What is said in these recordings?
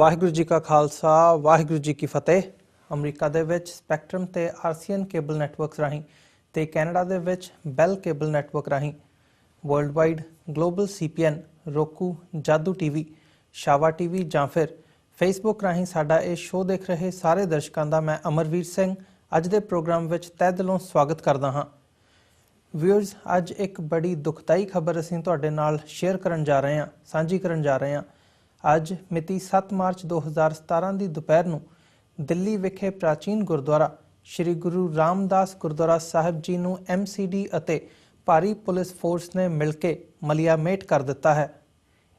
ਵਾਹਿਗੁਰੂ ਜੀ ਕਾ ਖਾਲਸਾ, ਵਾਹਿਗੁਰੂ ਜੀ ਕੀ ਫਤਿਹ। ਅਮਰੀਕਾ ਦੇ ਵਿੱਚ ਸਪੈਕਟਰਮ ਤੇ ਆਰਸੀਐਨ ਕੇਬਲ ਨੈਟਵਰਕਸ ਰਾਹੀਂ ਤੇ ਕੈਨੇਡਾ ਦੇ ਵਿੱਚ ਬੈਲ ਕੇਬਲ ਨੈਟਵਰਕ ਰਾਹੀਂ world wide global CPN, Roku, Jadoo TV, ਸ਼ਾਵਾ TV ਜਾਂ ਫਿਰ ਫੇਸਬੁੱਕ ਰਾਹੀਂ ਸਾਡਾ ਇਹ ਸ਼ੋਅ ਦੇਖ ਰਹੇ ਸਾਰੇ ਦਰਸ਼ਕਾਂ ਦਾ ਮੈਂ ਅਮਰਵੀਰ ਸਿੰਘ ਅੱਜ ਦੇ ਪ੍ਰੋਗਰਾਮ ਵਿੱਚ ਤਹਿ ਦਿਲੋਂ ਸਵਾਗਤ ਕਰਦਾ ਹਾਂ। ਵਿਊਅਰਸ ਅੱਜ ਇੱਕ ਬੜੀ ਦੁਖਦਾਈ ਖਬਰ ਅਸੀਂ ਤੁਹਾਡੇ ਨਾਲ ਸ਼ੇਅਰ ਕਰਨ ਜਾ ਰਹੇ ਹਾਂ, ਸਾਂਝੀ ਕਰਨ ਜਾ ਰਹੇ ਹਾਂ। ਅੱਜ ਮਿਤੀ 7 ਮਾਰਚ 2017 ਦੀ ਦੁਪਹਿਰ ਨੂੰ ਦਿੱਲੀ ਵਿਖੇ ਪ੍ਰਾਚੀਨ ਗੁਰਦੁਆਰਾ ਸ੍ਰੀ ਗੁਰੂ ਰਾਮਦਾਸ ਗੁਰਦੁਆਰਾ ਸਾਹਿਬ ਜੀ ਨੂੰ ਐਮਸੀਡੀ ਅਤੇ ਭਾਰੀ ਪੁਲਿਸ ਫੋਰਸ ਨੇ ਮਿਲ ਕੇ ਮਲਿਆਮੇਟ ਕਰ ਦਿੱਤਾ ਹੈ।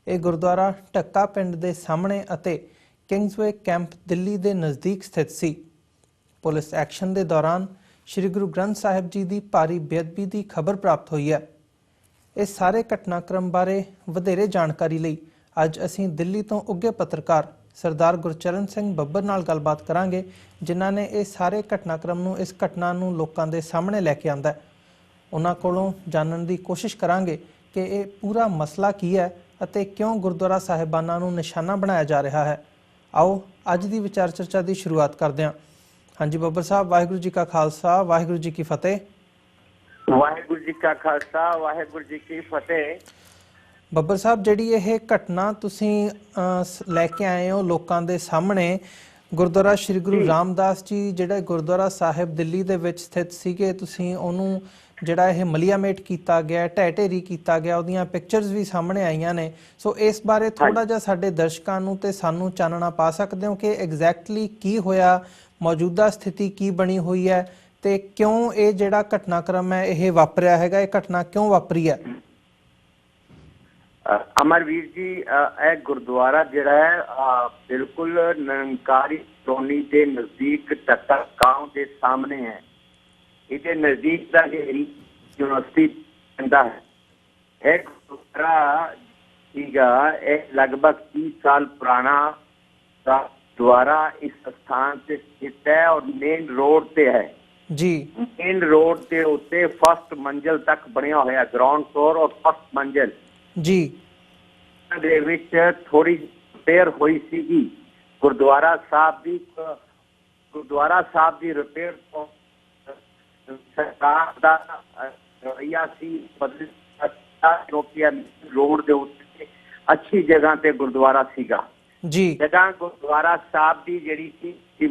ਇਹ ਗੁਰਦੁਆਰਾ ਢੱਕਾ ਪਿੰਡ ਦੇ ਸਾਹਮਣੇ ਅਤੇ ਕਿੰਗਸਵੇ ਕੈਂਪ ਦਿੱਲੀ ਦੇ ਨਜ਼ਦੀਕ ਸਥਿਤ ਸੀ। ਪੁਲਿਸ ਐਕਸ਼ਨ ਦੇ ਦੌਰਾਨ ਸ੍ਰੀ ਗੁਰੂ ਗ੍ਰੰਥ ਸਾਹਿਬ ਜੀ ਦੀ ਭਾਰੀ ਬੇਅਦਬੀ ਦੀ ਖਬਰ ਪ੍ਰਾਪਤ ਹੋਈ ਹੈ। ਇਸ ਸਾਰੇ ਘਟਨਾਕ੍ਰਮ ਬਾਰੇ ਵਧੇਰੇ ਜਾਣਕਾਰੀ ਲਈ ਅੱਜ ਅਸੀਂ ਦਿੱਲੀ ਤੋਂ ਉੱਗੇ ਪੱਤਰਕਾਰ ਸਰਦਾਰ ਗੁਰਚਰਨ ਸਿੰਘ ਬੱਬਰ ਨਾਲ ਗੱਲਬਾਤ ਕਰਾਂਗੇ, ਜਿਨ੍ਹਾਂ ਨੇ ਇਹ ਸਾਰੇ ਘਟਨਾਕ੍ਰਮ ਨੂੰ ਇਸ ਘਟਨਾ ਨੂੰ ਲੋਕਾਂ ਦੇ ਸਾਹਮਣੇ ਲੈ ਕੇ ਆਂਦਾ ਉਹਨਾਂ ਕੋਲੋਂ ਜਾਣਨ ਦੀ ਕੋਸ਼ਿਸ਼ ਕਰਾਂਗੇ ਕਿ ਇਹ ਪੂਰਾ ਮਸਲਾ ਕੀ ਹੈ ਅਤੇ ਕਿਉਂ ਗੁਰਦੁਆਰਾ ਸਾਹਿਬਾਨਾਂ ਨੂੰ ਨਿਸ਼ਾਨਾ ਬਣਾਇਆ ਜਾ ਰਿਹਾ ਹੈ। ਆਓ, ਅੱਜ ਦੀ ਵਿਚਾਰ ਚਰਚਾ ਦੀ ਸ਼ੁਰੂਆਤ ਕਰਦੇ ਹਾਂ। ਹਾਂਜੀ ਬੱਬਰ ਸਾਹਿਬ, ਵਾਹਿਗੁਰੂ ਜੀ ਕਾ ਖਾਲਸਾ, ਵਾਹਿਗੁਰੂ ਜੀ ਕੀ ਫਤਿਹ। ਵਾਹਿਗੁਰੂ ਜੀ ਕਾ ਖਾਲਸਾ, ਵਾਹਿਗੁਰੂ ਜੀ ਕੀ ਫਤਿਹ। ਬੱਬਰ ਸਾਹਿਬ ਜਿਹੜੀ ਇਹ ਘਟਨਾ ਤੁਸੀਂ ਲੈ ਕੇ ਆਏ ਹੋ ਲੋਕਾਂ ਦੇ ਸਾਹਮਣੇ ਗੁਰਦੁਆਰਾ ਸ੍ਰੀ ਗੁਰੂ ਰਾਮਦਾਸ ਜੀ ਜਿਹੜਾ ਗੁਰਦੁਆਰਾ ਸਾਹਿਬ ਦਿੱਲੀ ਦੇ ਵਿੱਚ ਸਥਿਤ ਸੀਗੇ ਤੁਸੀਂ ਉਹਨੂੰ ਜਿਹੜਾ ਇਹ ਮਲੀਆਮੇਟ ਕੀਤਾ ਗਿਆ ਢਹਿ ਕੀਤਾ ਗਿਆ ਉਹਦੀਆਂ ਪਿਕਚਰਸ ਵੀ ਸਾਹਮਣੇ ਆਈਆਂ ਨੇ। ਸੋ ਇਸ ਬਾਰੇ ਥੋੜਾ ਜਿਹਾ ਸਾਡੇ ਦਰਸ਼ਕਾਂ ਨੂੰ ਤੇ ਸਾਨੂੰ ਚਾਨਣਾ ਪਾ ਸਕਦੇ ਹੋ ਕਿ ਐਗਜ਼ੈਕਟਲੀ ਕੀ ਹੋਇਆ ਮੌਜੂਦਾ ਸਥਿਤੀ ਕੀ ਬਣੀ ਹੋਈ ਹੈ ਤੇ ਕਿਉਂ ਇਹ ਜਿਹੜਾ ਘਟਨਾਕ੍ਰਮ ਹੈ ਇਹ ਵਾਪਰਿਆ ਹੈਗਾ ਇਹ ਘਟਨਾ ਕਿਉਂ ਵਾਪਰੀ ਹੈ? ਅਮਰਵੀਰ ਜੀ ਇਹ ਗੁਰਦੁਆਰਾ ਜਿਹੜਾ ਹੈ ਬਿਲਕੁਲ ਨੰਕਾਰੀ ਕਲੋਨੀ ਦੇ ਨਜ਼ਦੀਕ ਟੱਕਾ ਗਾਂਵ ਦੇ ਸਾਹਮਣੇ ਹੈ। ਇਹਦੇ ਨਜ਼ਦੀਕ ਦਾ ਜਿਹੜੀ ਯੂਨੀਵਰਸਿਟੀ ਪੈਂਦਾ ਹੈ। ਇਹ ਗੁਰਦੁਆਰਾ ਸੀਗਾ ਇਹ ਲਗਭਗ 30 ਸਾਲ ਪੁਰਾਣਾ ਦਾ ਦੁਆਰਾ ਇਸ ਸਥਾਨ ਤੇ ਸਥਿਤ ਹੈ ਔਰ ਮੇਨ ਰੋਡ ਤੇ ਹੈ। ਜੀ। ਮੇਨ ਰੋਡ ਦੇ ਉੱਤੇ ਫਸਟ ਮੰਜ਼ਲ ਤੱਕ ਬਣਿਆ ਹੋਇਆ ਗਰਾਊਂਡ ਫਲੋਰ ਔਰ ਫਸਟ ਮੰਜ਼ਲ। ਜੀ। ਦੇ ਵਿੱਚ ਥੋੜੀ ਰਿਪੇਅਰ ਹੋਈ ਸੀਗੀ। ਗੁਰਦੁਆਰਾ ਸਾਹਿਬ ਦੀ ਗੁਰਦੁਆਰਾ ਸਾਹਿਬ ਦੀ ਰਿਪੇਅਰ ਤੋਂ ਸਰਕਾਰ ਦਾ ਰਵੱਈਆ ਸੀ ਬਦਲ ਕਿਉਂਕਿ ਰੋਡ ਦੇ ਉੱਤੇ ਅੱਛੀ ਜਗ੍ਹਾ ਤੇ ਗੁਰਦੁਆਰਾ ਸੀਗਾ। ਜੀ। ਜਗ੍ਹਾ ਗੁਰਦੁਆਰਾ ਸਾਹਿਬ ਦੀ ਜਿਹੜੀ ਸੀ ਸੀ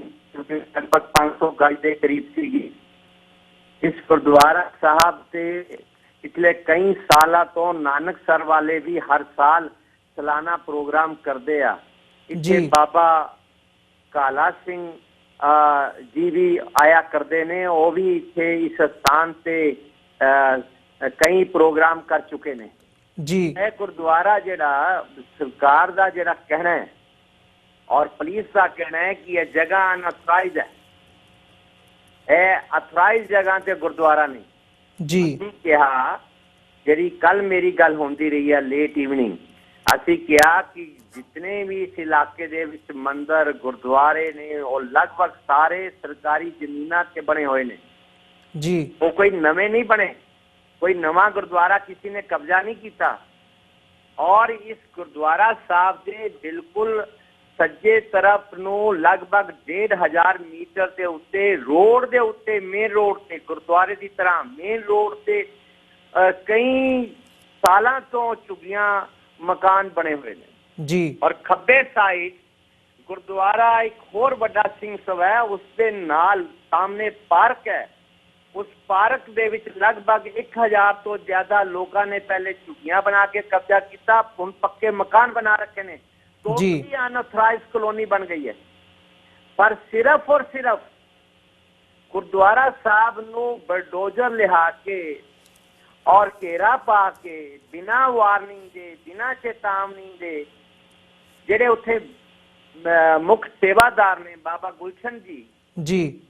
ਲਗਭਗ 500 ਗਜ ਦੇ ਕਰੀਬ ਸੀਗੀ। ਇਸ ਗੁਰਦੁਆਰਾ ਸਾਹਿਬ ਤੇ ਪਿਛਲੇ ਕਈ ਸਾਲਾਂ ਤੋਂ ਨਾਨਕ ਸਰ ਵਾਲੇ ਵੀ ਹਰ ਸਾਲ ਸਾਲਾਨਾ ਪ੍ਰੋਗਰਾਮ ਕਰਦੇ ਆ। ਇੱਥੇ। ਬਾਬਾ ਕਾਲਾ ਸਿੰਘ ਜੀ ਵੀ ਆਇਆ ਕਰਦੇ ਨੇ। ਉਹ ਵੀ ਇੱਥੇ ਇਸ ਸਥਾਨ ਤੇ ਕਈ ਪ੍ਰੋਗਰਾਮ ਕਰ ਚੁੱਕੇ ਨੇ। ਜੀ। ਇਹ ਗੁਰਦੁਆਰਾ ਜਿਹੜਾ ਸਰਕਾਰ ਦਾ ਜਿਹੜਾ ਕਹਿਣਾ ਹੈ ਔਰ ਪੁਲਿਸ ਦਾ ਕਹਿਣਾ ਹੈ ਕਿ ਇਹ ਜਗ੍ਹਾ ਅਨਅਥਰਾਈਜ਼ਡ ਹੈ। ਇਹ ਅਥਰਾਈਜ਼ ਜਗ੍ਹਾ ਤੇ ਗੁਰਦੁਆਰਾ ਨਹੀਂ। ਜੀ। ਅਸੀਂ ਕਿਹਾ ਜਿਹੜੀ ਕੱਲ ਮੇਰੀ ਗੱਲ ਹੁੰਦੀ ਰਹੀ ਹੈ ਲੇਟ ਈਵਨਿੰਗ ਅਸੀਂ ਕਿਹਾ ਕਿ ਜਿਤਨੇ ਵੀ ਇਸ ਇਲਾਕੇ ਦੇ ਵਿੱਚ ਮੰਦਰ ਗੁਰਦੁਆਰੇ ਨੇ ਉਹ ਲਗਭਗ ਸਾਰੇ ਸਰਕਾਰੀ ਜ਼ਮੀਨਾਂ ਤੇ ਬਣੇ ਹੋਏ ਨੇ। ਜੀ। ਉਹ ਕੋਈ ਨਵੇਂ ਨਹੀਂ ਬਣੇ ਕੋਈ ਨਵਾਂ ਗੁਰਦੁਆਰਾ ਕਿਸੇ ਨੇ ਕਬਜ਼ਾ ਨਹੀਂ ਕੀਤਾ। ਔਰ ਇਸ ਗੁਰਦੁਆਰਾ ਸਾਹਿਬ ਦੇ ਬਿਲਕੁਲ ਸੱਜੇ ਤਰਫ ਨੂੰ ਲਗਭਗ 1500 ਮੀਟਰ ਦੇ ਉੱਤੇ ਰੋਡ ਦੇ ਉੱਤੇ ਮੇਨ ਰੋਡ ਤੇ ਗੁਰਦੁਆਰੇ ਦੀ ਤਰ੍ਹਾਂ ਮੇਨ ਰੋਡ ਤੇ ਕਈ ਸਾਲਾਂ ਤੋਂ ਝੁੱਗੀਆਂ ਮਕਾਨ ਬਣੇ ਹੋਏ ਨੇ। ਜੀ। ਔਰ ਖੱਬੇ ਸਾਈਡ ਗੁਰਦੁਆਰਾ ਇੱਕ ਹੋਰ ਵੱਡਾ ਸਿੰਘ ਸਭਾ ਹੈ ਉਸ ਦੇ ਨਾਲ ਸਾਹਮਣੇ ਪਾਰਕ ਹੈ। ਉਸ ਪਾਰਕ ਦੇ ਵਿੱਚ ਲਗਭਗ 1000 ਤੋਂ ਜ਼ਿਆਦਾ ਲੋਕਾਂ ਨੇ ਪਹਿਲੇ ਝੁੱਗੀਆਂ ਬਣਾ ਕੇ ਕਬਜ਼ਾ ਕੀਤਾ ਹੁਣ ਪੱਕੇ ਮਕਾਨ ਬਣਾ ਰੱਖੇ ਨੇ। ਜੀ। ਟੋਟਲੀ ਅਨਅਥਰਾਈਜ਼ਡ ਕਲੋਨੀ ਬਣ ਗਈ ਹੈ ਪਰ ਸਿਰਫ ਔਰ ਸਿਰਫ ਗੁਰਦੁਆਰਾ ਸਾਹਿਬ ਨੂੰ ਬਲਡੋਜ਼ਰ ਲਿਆ ਕੇ ਔਰ ਘੇਰਾ ਪਾ ਕੇ ਬਿਨਾ ਵਾਰਨਿੰਗ ਦੇ ਬਿਨਾ ਚੇਤਾਵਨੀ ਦੇ ਜਿਹੜੇ ਉੱਥੇ ਮੁੱਖ ਸੇਵਾਦਾਰ ਨੇ ਬਾਬਾ ਗੁਲਸ਼ਨ ਜੀ ਜੀ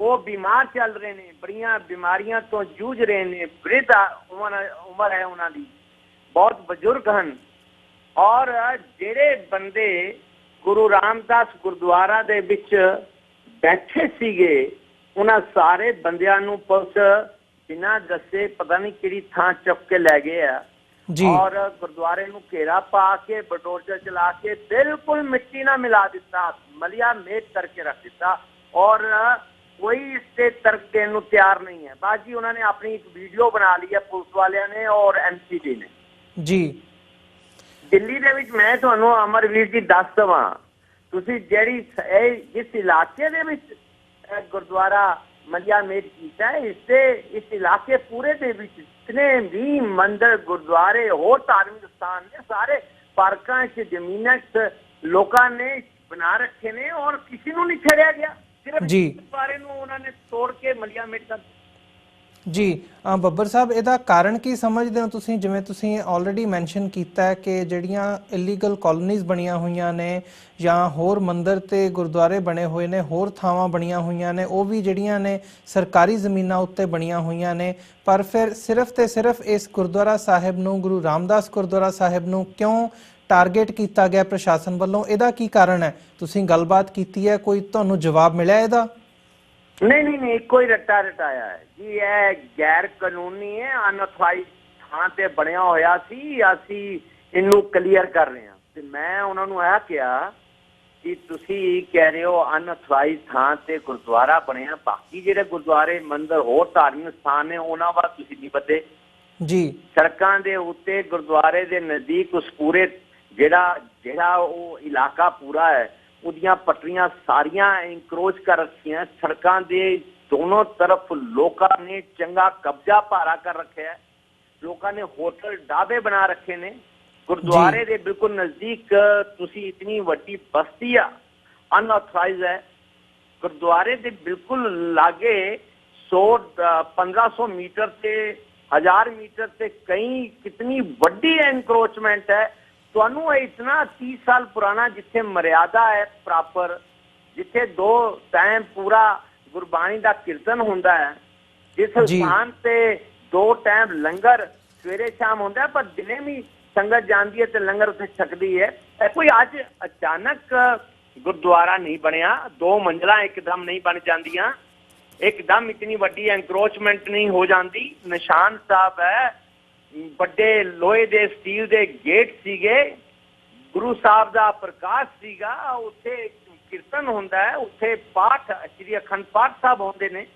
ਉਹ ਬਿਮਾਰ ਚੱਲ ਰਹੇ ਨੇ ਬੜੀਆਂ ਬਿਮਾਰੀਆਂ ਤੋਂ ਜੂਝ ਰਹੇ ਨੇ ਬ੍ਰਿਧ ਉਮਰ ਹੈ ਉਹਨਾਂ ਦੀ ਬਹੁਤ ਬਜ਼ੁਰਗ ਹਨ ਔਰ ਜਿਹੜੇ ਬੰਦੇ ਗੁਰੂ ਰਾਮਦਾਸ ਗੁਰਦੁਆਰਾ ਦੇ ਵਿੱਚ ਬੈਠੇ ਸੀਗੇ ਉਹਨਾਂ ਸਾਰੇ ਬੰਦਿਆਂ ਨੂੰ ਪੁਲਿਸ ਬਿਨਾਂ ਦੱਸੇ ਪਤਾ ਨਹੀਂ ਕਿਹੜੀ ਥਾਂ ਚੁੱਕ ਕੇ ਲੈ ਗਏ ਆ। ਜੀ। ਔਰ ਗੁਰਦੁਆਰੇ ਨੂੰ ਘੇਰਾ ਪਾ ਕੇ ਬਟੋਰਚਰ ਚਲਾ ਕੇ ਬਿਲਕੁਲ ਮਿੱਟੀ ਨਾਲ ਮਿਲਾ ਦਿੱਤਾ ਮਲਿਆ ਮੇਟ ਕਰਕੇ ਰੱਖ ਦਿੱਤਾ। ਔਰ ਕੋਈ ਇਸ ਤੇ ਤਰਕ ਦੇਣ ਨੂੰ ਤਿਆਰ ਨਹੀਂ ਹੈ। ਬਾਜੀ ਉਹਨਾਂ ਨੇ ਆਪਣੀ ਇੱਕ ਵੀਡੀਓ ਬਣਾ ਲਈ ਹੈ ਪੁਲਿਸ ਵਾਲਿਆਂ ਨੇ ਔਰ ਐਮਸੀਡੀ ਨੇ। ਜੀ। ਦਿੱਲੀ ਦੇ ਵਿੱਚ ਮੈਂ ਤੁਹਾਨੂੰ ਅਮਰਵੀਰ ਜੀ ਦੱਸ ਦਵਾਂ ਤੁਸੀਂ ਜਿਹੜੀ ਇਹ ਜਿਸ ਇਲਾਕੇ ਦੇ ਵਿੱਚ ਗੁਰਦੁਆਰਾ ਮਲਿਆ ਮੇਟ ਕੀਤਾ ਹੈ ਇਸ ਦੇ ਇਸ ਇਲਾਕੇ ਪੂਰੇ ਦੇ ਵਿੱਚ ਜਿਤਨੇ ਵੀ ਮੰਦਿਰ ਗੁਰਦੁਆਰੇ ਹੋਰ ਧਾਰਮਿਕ ਸਥਾਨ ਨੇ ਸਾਰੇ ਪਾਰਕਾਂ 'ਚ ਜ਼ਮੀਨਾਂ 'ਚ ਲੋਕਾਂ ਨੇ ਬਣਾ ਰੱਖੇ ਨੇ ਔਰ ਕਿਸੇ ਨੂੰ ਨਹੀਂ ਛੇੜਿਆ ਗਿਆ ਸਿਰਫ। ਗੁਰਦੁਆਰੇ ਨੂੰ ਉਹਨਾਂ ਨੇ ਤੋੜ ਕੇ ਮਲਿਆ ਮੇਟ ਕਰ ਜੀ ਬੱਬਰ ਸਾਹਿਬ, ਇਹਦਾ ਕਾਰਨ ਕੀ ਸਮਝਦੇ ਹੋ ਤੁਸੀਂ? ਜਿਵੇਂ ਤੁਸੀਂ ਆਲਰੇਡੀ ਮੈਂਸ਼ਨ ਕੀਤਾ ਹੈ ਕਿ ਜਿਹੜੀਆਂ ਇਲੀਗਲ ਕਾਲੋਨੀਜ਼ ਬਣੀਆਂ ਹੋਈਆਂ ਨੇ ਜਾਂ ਹੋਰ ਮੰਦਰ ਤੇ ਗੁਰਦੁਆਰੇ ਬਣੇ ਹੋਏ ਨੇ, ਹੋਰ ਥਾਵਾਂ ਬਣੀਆਂ ਹੋਈਆਂ ਨੇ, ਉਹ ਵੀ ਜਿਹੜੀਆਂ ਨੇ ਸਰਕਾਰੀ ਜ਼ਮੀਨਾਂ ਉੱਤੇ ਬਣੀਆਂ ਹੋਈਆਂ ਨੇ, ਪਰ ਫਿਰ ਸਿਰਫ ਤੇ ਸਿਰਫ ਇਸ ਗੁਰਦੁਆਰਾ ਸਾਹਿਬ ਨੂੰ, ਗੁਰੂ ਰਾਮਦਾਸ ਗੁਰਦੁਆਰਾ ਸਾਹਿਬ ਨੂੰ ਕਿਉਂ ਟਾਰਗੇਟ ਕੀਤਾ ਗਿਆ ਪ੍ਰਸ਼ਾਸਨ ਵੱਲੋਂ? ਇਹਦਾ ਕੀ ਕਾਰਨ ਹੈ? ਤੁਸੀਂ ਗੱਲਬਾਤ ਕੀਤੀ ਹੈ, ਕੋਈ ਤੁਹਾਨੂੰ ਜਵਾਬ ਮਿਲਿਆ ਇਹਦਾ? ਨਹੀਂ ਨਹੀਂ ਨਹੀਂ ਕੋਈ ਰੱਟਾ ਰਟਾਇਆ ਹੈ। ਜੀ ਇਹ ਗੈਰ ਕਾਨੂੰਨੀ ਹੈ ਅਨਥਾਈ ਥਾਂ ਤੇ ਬਣਿਆ ਹੋਇਆ ਸੀ ਅਸੀਂ ਇਹਨੂੰ ਕਲੀਅਰ ਕਰ ਰਹੇ ਹਾਂ। ਤੇ ਮੈਂ ਉਹਨਾਂ ਨੂੰ ਇਹ ਕਿਹਾ ਕਿ ਤੁਸੀਂ ਕਹਿ ਰਹੇ ਹੋ ਅਨਥਾਈ ਥਾਂ ਤੇ ਗੁਰਦੁਆਰਾ ਬਣਿਆ ਬਾਕੀ ਜਿਹੜੇ ਗੁਰਦੁਆਰੇ ਮੰਦਿਰ ਹੋਰ ਧਾਰਮਿਕ ਸਥਾਨ ਨੇ ਉਹਨਾਂ ਵੱਲ ਤੁਸੀਂ ਨਹੀਂ ਬੱਦੇ ਜੀ। ਸੜਕਾਂ ਦੇ ਉੱਤੇ ਗੁਰਦੁਆਰੇ ਦੇ ਨਜ਼ਦੀਕ ਉਸ ਪੂਰੇ ਜਿਹੜਾ ਜਿਹੜਾ ਉਹ ਇਲਾਕਾ ਪੂਰਾ ਹੈ ਉਹਦੀਆਂ ਪਟਰੀਆਂ ਸਾਰੀਆਂ ਇਨਕਰੋਚ ਕਰ ਰੱਖੀਆਂ ਸੜਕਾਂ ਦੇ ਦੋਨੋਂ ਤਰਫ ਲੋਕਾਂ ਨੇ ਚੰਗਾ ਕਬਜ਼ਾ ਭਾਰਾ ਕਰ ਰੱਖਿਆ ਹੈ। ਲੋਕਾਂ ਨੇ ਹੋਟਲ ਢਾਬੇ ਬਣਾ ਰੱਖੇ ਨੇ। ਗੁਰਦੁਆਰੇ ਦੇ ਬਿਲਕੁਲ ਨਜ਼ਦੀਕ ਤੁਸੀਂ ਇਤਨੀ ਵੱਡੀ ਬਸਤੀ ਆ ਅਨਆਥਰਾਈਜ਼ ਹੈ। ਗੁਰਦੁਆਰੇ ਦੇ ਬਿਲਕੁਲ ਲਾਗੇ 100 1500 ਮੀਟਰ ਤੇ 1000 ਮੀਟਰ ਤੇ ਕਈ ਕਿਤਨੀ ਵੱਡੀ ਐਨਕਰੋਚਮੈਂਟ ਹੈ। ਤੁਹਾਨੂੰ ਇਹ ਇਤਨਾ 30 ਸਾਲ ਪੁਰਾਣਾ ਜਿੱਥੇ ਮਰਿਆਦਾ ਹੈ ਪ੍ਰੋਪਰ ਜਿੱਥੇ ਦੋ ਟਾਈਮ ਪੂਰਾ ਗੁਰਬਾਣੀ ਦਾ ਕੀਰਤਨ ਹੁੰਦਾ ਹੈ ਜਿਸ। ਸਥਾਨ ਤੇ ਦੋ ਟਾਈਮ ਲੰਗਰ ਸਵੇਰੇ ਸ਼ਾਮ ਹੁੰਦਾ ਪਰ ਦਿਨੇ ਵੀ ਸੰਗਤ ਜਾਂਦੀ ਹੈ ਤੇ ਲੰਗਰ ਉੱਥੇ ਛਕਦੀ ਹੈ ਇਹ ਕੋਈ ਅੱਜ ਅਚਾਨਕ ਗੁਰਦੁਆਰਾ ਨਹੀਂ ਬਣਿਆ ਦੋ ਮੰਜ਼ਲਾਂ ਇੱਕਦਮ ਨਹੀਂ ਬਣ ਜਾਂਦੀਆਂ ਇੱਕਦਮ ਇਤਨੀ ਵੱਡੀ ਐਨਕਰੋਚਮੈਂਟ ਨਹੀਂ ਹੋ ਜਾਂਦੀ ਨਿਸ਼ਾਨ ਸਾਹਿਬ ਹੈ ਵੱਡੇ ਲੋਹੇ ਦੇ ਸਟੀਲ ਦੇ ਗੇਟ ਸੀਗੇ। ਗੁਰੂ ਸਾਹਿਬ ਦਾ ਪ੍ਰਕਾਸ਼ ਸੀਗਾ। ਉੱਥੇ ਕੀਰਤਨ ਹੁੰਦਾ ਹੈ। ਉੱਥੇ ਪਾਠ, ਸ੍ਰੀ ਅਖੰਡ ਪਾਠ ਸਾਹਿਬ ਹੁੰਦੇ ਨੇ।